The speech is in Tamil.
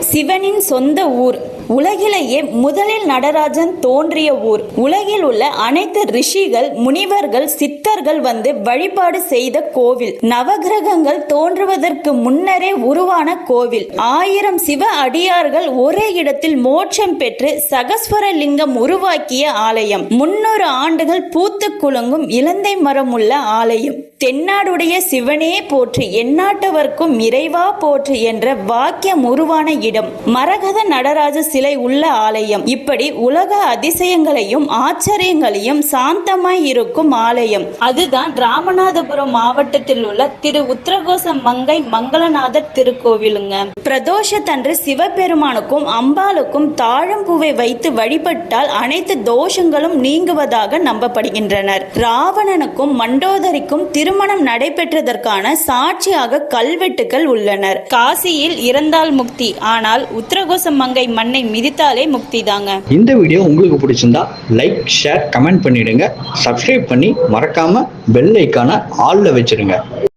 சிவனின் சொந்த ஊர். உலகிலேயே முதலில் நடராஜன் தோன்றிய ஊர். உலகில் உள்ள அனைத்து ரிஷிகள் முனிவர்கள் சித்தர்கள் வந்து வழிபாடு செய்த கோவில். நவகிரகங்கள் தோன்றுவதற்கு முன்னரே உருவான கோவில். ஆயிரம் சிவ அடியார்கள் ஒரே இடத்தில் மோட்சம் பெற்று சகஸ்வர லிங்கம் உருவாக்கிய ஆலயம். முன்னூறு ஆண்டுகள் பூத்து குலுங்கும் இலந்தை மரம் உள்ள ஆலயம். தென்னாடுடைய சிவனே போற்று எந்நாட்டவர்க்கும் இறைவா போற்று என்ற வாக்கியம் உருவான இடம். மரகத நடராஜ சிலை உள்ள ஆலயம். இப்படி உலக அதிசயங்களையும் ஆச்சரியங்களையும் சாந்தமாய் இருக்கும் ஆலயம். அதுதான் ராமநாதபுரம் மாவட்டத்தில் உள்ள திரு உத்தரகோச மங்கை மங்களநாதர் திருக்கோவிலுங்க. பிரதோஷத்தன்று சிவபெருமானுக்கும் அம்பாளுக்கும் தாழம்பூவை வைத்து வழிபட்டால் அனைத்து தோஷங்களும் நீங்குவதாக நம்பப்படுகின்றனர். ராவணனுக்கும் மண்டோதரிக்கும் திருமணம் நடைபெற்றதற்கான சாட்சியாக கல்வெட்டுகள் உள்ளனர். காசியில் இறந்தால் முக்தி. ஆனால் உத்தரகோச மங்கை மண்ணை மிதித்தாலே முக்தி தாங்க இந்த வீடியோ உங்களுக்கு பிடிச்சிருந்தா லைக் ஷேர் கமெண்ட் பண்ணிடுங்க. சப்ஸ்கிரைப் பண்ணி மறக்காம பெல் ஐக்கான ஆல்ல வச்சிருங்க.